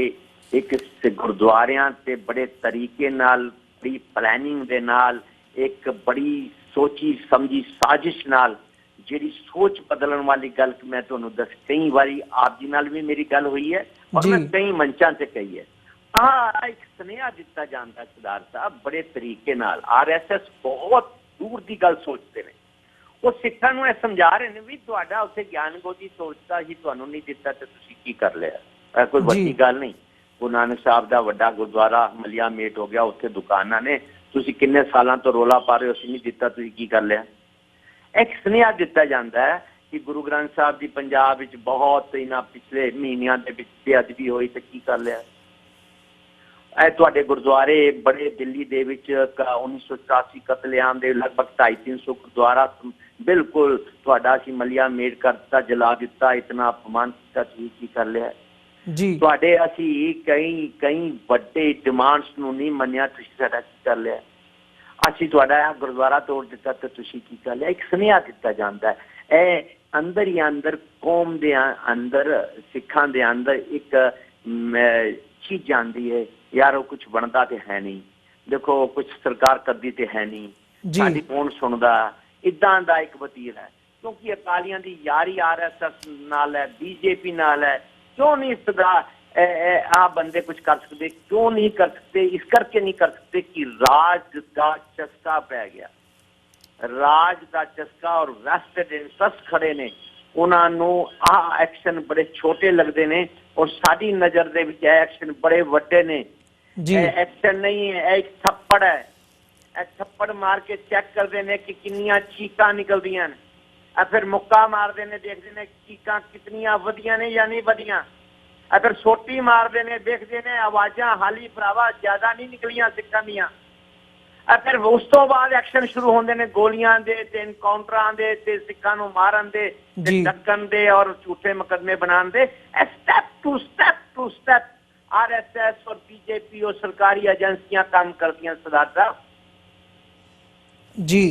ਇੱਕ ਗੁਰਦੁਆਰਿਆਂ ਤੇ ਬੜੇ ਤਰੀਕੇ ਨਾਲ ਪ੍ਰੀ ਪਲੈਨਿੰਗ ਦੇ ਨਾਲ ਇੱਕ ਬੜੀ ਸੋਚੀ ਸਮਝੀ ਸਾਜ਼ਿਸ਼ ਨਾਲ ਜਿਹੜੀ ਸੋਚ ਬਦਲਣ ਵਾਲੀ ਗੱਲ ਮੈਂ ਤੁਹਾਨੂੰ ਦੱਸ ਕਈ ਵਾਰੀ ਆਪ ਜੀ ਨਾਲ ਵੀ ਮੇਰੀ ਗੱਲ ਹੋਈ ਹੈ ਔਰ। ਮੈਂ ਕਈ ਮੰਚਾਂ ਤੇ ਕਹੀ ਹੈ। ਆ ਇੱਕ ਸੁਨੇਹਾ ਦਿੱਤਾ ਜਾਂਦਾ ਸਰਦਾਰ ਸਾਹਿਬ ਬੜੇ ਤਰੀਕੇ ਨਾਲ। ਆਰਐਸਐਸ ਬਹੁਤ ਦੂਰ ਦੀ ਗੱਲ ਸੋਚਦੇ ਨੇ। ਉਹ ਸਿੱਖਾਂ ਨੂੰ ਇਹ ਸਮਝਾ ਰਹੇ ਨੇ ਵੀ ਤੁਹਾਡਾ ਉੱਥੇ ਗਿਆਨ ਗੋਦੀ ਸੋਚਦਾ ਹੀ ਤੁਹਾਨੂੰ ਨਹੀਂ ਦਿੱਤਾ ਤੇ ਤੁਸੀਂ ਕੀ ਕਰ ਲਿਆ। ਇਹ ਕੋਈ। ਵੱਡੀ ਗੱਲ ਨਹੀਂ। ਗੁਰੂ ਨਾਨਕ ਸਾਹਿਬ ਦਾ ਵੱਡਾ ਗੁਰਦੁਆਰਾ ਮਲਿਆ ਮੇਟ ਹੋ ਗਿਆ ਉੱਥੇ ਦੁਕਾਨਾਂ ਨੇ ਤੁਸੀਂ ਕਿੰਨੇ ਸਾਲਾਂ ਤੋਂ ਰੋਲਾ ਪਾ ਰਹੇ ਹੋ, ਅਸੀਂ ਨਹੀਂ ਦਿੱਤਾ, ਤੁਸੀਂ ਕੀ ਕਰ ਲਿਆ? ਇੱਕ ਸੁਨੇਹਾ ਦਿੱਤਾ ਜਾਂਦਾ ਹੈ ਕਿ ਗੁਰੂ ਗ੍ਰੰਥ ਸਾਹਿਬ ਦੀ ਪੰਜਾਬ ਵਿੱਚ ਬਹੁਤ ਇਹਨਾਂ ਪਿਛਲੇ ਮਹੀਨਿਆਂ ਦੇ ਵਿੱਚ ਬੇਅਦਬੀ ਹੋਈ ਤੇ ਕੀ ਕਰ ਲਿਆ? ਇਹ ਤੁਹਾਡੇ ਗੁਰਦੁਆਰੇ ਬੜੇ ਦਿੱਲੀ ਦੇ ਵਿੱਚ ਕ- 1984 ਕਤਲੇਆਮ ਦੇ ਲਗਭਗ 250 ਗੁਰਦੁਆਰਾ ਬਿਲਕੁਲ ਤੁਹਾਡਾ ਅਸੀਂ ਮਲਿਆ ਮੇੜ ਕਰ ਦਿੱਤਾ, ਜਲਾ ਦਿੱਤਾ, ਇਤਨਾ ਅਪਮਾਨ ਕੀਤਾ, ਤੁਸੀਂ ਕੀ ਕਰ ਲਿਆ? ਜੀ। ਤੁਹਾਡੇ ਅਸੀਂ ਕਈ ਕਈ ਵੱਡੇ ਡਿਮਾਂਡਸ ਨੂੰ ਨਹੀਂ ਮੰਨਿਆ ਤੁਸੀਂ ਸਾਡਾ ਕੀ ਕਰ ਲਿਆ? ਅਸੀਂ ਤੁਹਾਡਾ ਇਹ ਗੁਰਦੁਆਰਾ ਤੋੜ ਦਿੱਤਾ ਤੇ ਤੁਸੀਂ ਕੀ ਕਰ ਲਿਆ? ਇੱਕ ਸੁਨੇਹਾ ਦਿੱਤਾ ਜਾਂਦਾ ਹੈ। ਇਹ ਅੰਦਰ ਹੀ ਅੰਦਰ ਕੌਮ ਦੇ ਅੰਦਰ ਸਿੱਖਾਂ ਦੇ ਅੰਦਰ ਇੱਕ ਚੀਜ਼ ਜਾਂਦੀ ਹੈ। ਯਾਰ ਉਹ ਕੁਝ ਬਣਦਾ ਤੇ ਹੈ ਨਹੀਂ। ਦੇਖੋ ਕੁਝ ਸਰਕਾਰ ਕਰਦੀ ਤੇ ਹੈ ਨਹੀਂ। ਸਾਡੀ ਕੌਣ ਸੁਣਦਾ? ਇਦਾਂ ਦਾ ਇੱਕ ਵਤੀਰ ਹੈ। ਕਿਉਂਕਿ ਅਕਾਲੀਆਂ ਦੀ ਯਾਰੀ ਆਰਐਸਐਸ ਨਾਲ ਹੈ ਬੀਜੇਪੀ ਨਾਲ ਹੈ। ਕਿਉਂ ਨਹੀਂ ਇਸਦਾ ਆ ਬੰਦੇ ਕੁਝ ਕਰ ਸਕਦੇ ਕਿਉਂ ਨਹੀਂ ਕਰ ਸਕਦੇ ਇਸ ਕਰਕੇ ਨਹੀਂ ਕਰ ਸਕਦੇ ਕਿ ਰਾਜ ਦਾ ਚਸਕਾ ਪੈ ਗਿਆ। ਰਾਜ ਦਾ ਚਸਕਾ ਔਰ ਵੈਸਟਡ ਇੰਟਰਸਟ ਖੜੇ ਨੇ। ਉਹਨਾਂ ਨੂੰ ਆਹ ਐਕਸ਼ਨ ਬੜੇ ਛੋਟੇ ਲੱਗਦੇ ਨੇ ਔਰ ਸਾਡੀ ਨਜ਼ਰ ਦੇ ਵਿੱਚ ਇਹ ਐਕਸ਼ਨ ਬੜੇ ਵੱਡੇ ਨੇ। ਜੀ। ਐਕਸ਼ਨ ਨਹੀਂ ਹੈ ਇਹ ਇੱਕ ਥੱਪੜ ਹੈ। ਇਹ ਥੱਪੜ ਮਾਰ ਕੇ ਚੈੱਕ ਕਰਦੇ ਨੇ ਕਿ ਕਿੰਨੀਆਂ ਚੀਕਾਂ ਨਿਕਲਦੀਆਂ ਨੇ। ਆ ਫਿਰ ਮੁੱਕਾ ਮਾਰਦੇ ਨੇ ਦੇਖਦੇ ਨੇ ਚੀਕਾਂ ਕਿਤਨੀਆਂ ਵਧੀਆਂ ਨੇ ਜਾਂ ਨਹੀਂ ਵਧੀਆਂ। ਆ ਫਿਰ ਸੋਟੀ ਮਾਰਦੇ ਨੇ ਦੇਖਦੇ ਨੇ ਆਵਾਜ਼ਾਂ ਹਾਲੀ ਭਰਾਵਾ ਜ਼ਿਆਦਾ ਨਹੀਂ ਨਿਕਲੀਆਂ ਸਿੱਖਾਂ ਦੀਆਂ। ਆ ਫਿਰ ਉਸ ਤੋਂ ਬਾਅਦ ਐਕਸ਼ਨ ਸ਼ੁਰੂ ਹੁੰਦੇ ਨੇ ਗੋਲੀਆਂ ਦੇ ਤੇ ਐਨਕਾਊਂਟਰਾਂ ਦੇ ਤੇ ਸਿੱਖਾਂ ਨੂੰ ਮਾਰਨ ਦੇ ਤੇ। ਡੱਕਣ ਦੇ ਔਰ ਝੂਠੇ ਮੁਕੱਦਮੇ ਬਣਾਉਣ ਦੇ। Step to step to step RSS ਔਰ ਬੀਜੇਪੀ ਔਰ ਸਰਕਾਰੀ ਏਜੰਸੀਆਂ ਕੰਮ ਕਰਦੀਆਂ ਸਰਦਾਰ ਸਾਹਿਬ ਜੀ।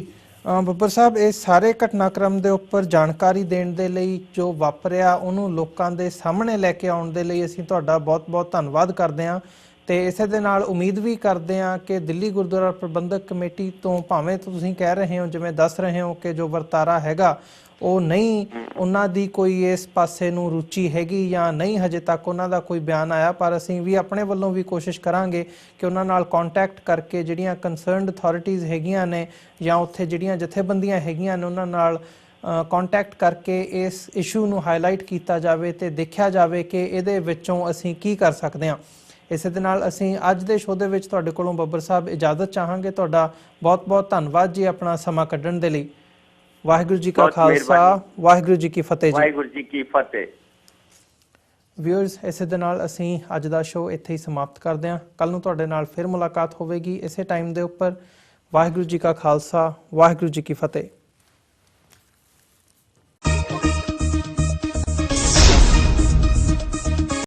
ਬੱਬਰ ਸਾਹਿਬ, ਇਹ ਸਾਰੇ ਘਟਨਾਕ੍ਰਮ ਦੇ ਉੱਪਰ ਜਾਣਕਾਰੀ ਦੇਣ ਦੇ ਲਈ ਜੋ ਵਾਪਰਿਆ, ਉਹਨੂੰ ਲੋਕਾਂ ਦੇ ਸਾਹਮਣੇ ਲੈ ਕੇ ਆਉਣ ਦੇ ਲਈ ਅਸੀਂ ਤੁਹਾਡਾ ਬਹੁਤ-ਬਹੁਤ ਧੰਨਵਾਦ ਕਰਦੇ ਹਾਂ ਤੇ ਇਸੇ ਦੇ ਨਾਲ ਉਮੀਦ ਵੀ ਕਰਦੇ ਹਾਂ ਕਿ ਦਿੱਲੀ ਗੁਰਦੁਆਰਾ ਪ੍ਰਬੰਧਕ ਕਮੇਟੀ ਤੋਂ ਭਾਵੇਂ ਤੁਸੀਂ ਕਹਿ ਰਹੇ ਹੋ, ਜਿਵੇਂ ਦੱਸ ਰਹੇ ਹੋ ਕਿ ਜੋ ਵਰਤਾਰਾ ਹੈਗਾ ਉਹ ਨਹੀਂ, ਉਹਨਾਂ ਦੀ ਕੋਈ ਇਸ ਪਾਸੇ ਨੂੰ ਰੁਚੀ ਹੈਗੀ ਜਾਂ ਨਹੀਂ, ਹਜੇ ਤੱਕ ਉਹਨਾਂ ਦਾ ਕੋਈ ਬਿਆਨ ਆਇਆ, ਪਰ ਅਸੀਂ ਵੀ ਆਪਣੇ ਵੱਲੋਂ ਵੀ ਕੋਸ਼ਿਸ਼ ਕਰਾਂਗੇ ਕਿ ਉਹਨਾਂ ਨਾਲ ਕੰਟੈਕਟ ਕਰਕੇ ਜਿਹੜੀਆਂ ਕੰਸਰਨਡ ਅਥਾਰਟੀਆਂ ਹੈਗੀਆਂ ਨੇ ਜਾਂ ਉੱਥੇ ਜਿਹੜੀਆਂ ਜਥੇਬੰਦੀਆਂ ਹੈਗੀਆਂ ਨੇ, ਉਹਨਾਂ ਨਾਲ ਕੰਟੈਕਟ ਕਰਕੇ ਇਸ ਇਸ਼ੂ ਨੂੰ ਹਾਈਲਾਈਟ ਕੀਤਾ ਜਾਵੇ ਤੇ ਦੇਖਿਆ ਜਾਵੇ ਕਿ ਇਹਦੇ ਵਿੱਚੋਂ ਅਸੀਂ ਕੀ ਕਰ ਸਕਦੇ ਹਾਂ। ਇਸੇ ਦੇ ਨਾਲ ਅਸੀਂ ਅੱਜ ਦੇ ਸ਼ੋਅ ਦੇ ਵਿੱਚ ਤੁਹਾਡੇ ਕੋਲੋਂ ਬੱਬਰ ਸਾਹਿਬ ਇਜਾਜ਼ਤ ਚਾਹਾਂਗੇ। ਤੁਹਾਡਾ ਬਹੁਤ-ਬਹੁਤ ਧੰਨਵਾਦ ਜੀ ਆਪਣਾ ਸਮਾਂ ਕੱਢਣ ਦੇ ਲਈ। ਵਾਹਿਗੁਰੂ ਜੀ ਕਾ ਖਾਲਸਾ। ਵਾਹਿਗੁਰੂ ਜੀ ਕੀ ਫਤਿਹ ਜੀ। ਵਾਹਿਗੁਰੂ ਜੀ ਕੀ ਫਤਿਹ। ਵਿਊਅਰਸ ਇਸੇ ਦੇ ਨਾਲ ਅਸੀਂ ਅੱਜ ਦਾ ਸ਼ੋਅ ਇੱਥੇ ਹੀ ਸਮਾਪਤ ਕਰਦੇ ਹਾਂ। ਕੱਲ ਨੂੰ ਤੁਹਾਡੇ ਨਾਲ ਫਿਰ ਮੁਲਾਕਾਤ ਹੋਵੇਗੀ। ਇਸੇ ਟਾਈਮ ਦੇ ਉੱਪਰ ਵਾਹਿਗੁਰੂ ਜੀ ਕਾ ਖਾਲਸਾ ਵਾਹਿਗੁਰੂ ਜੀ ਕੀ ਫਤਿਹ।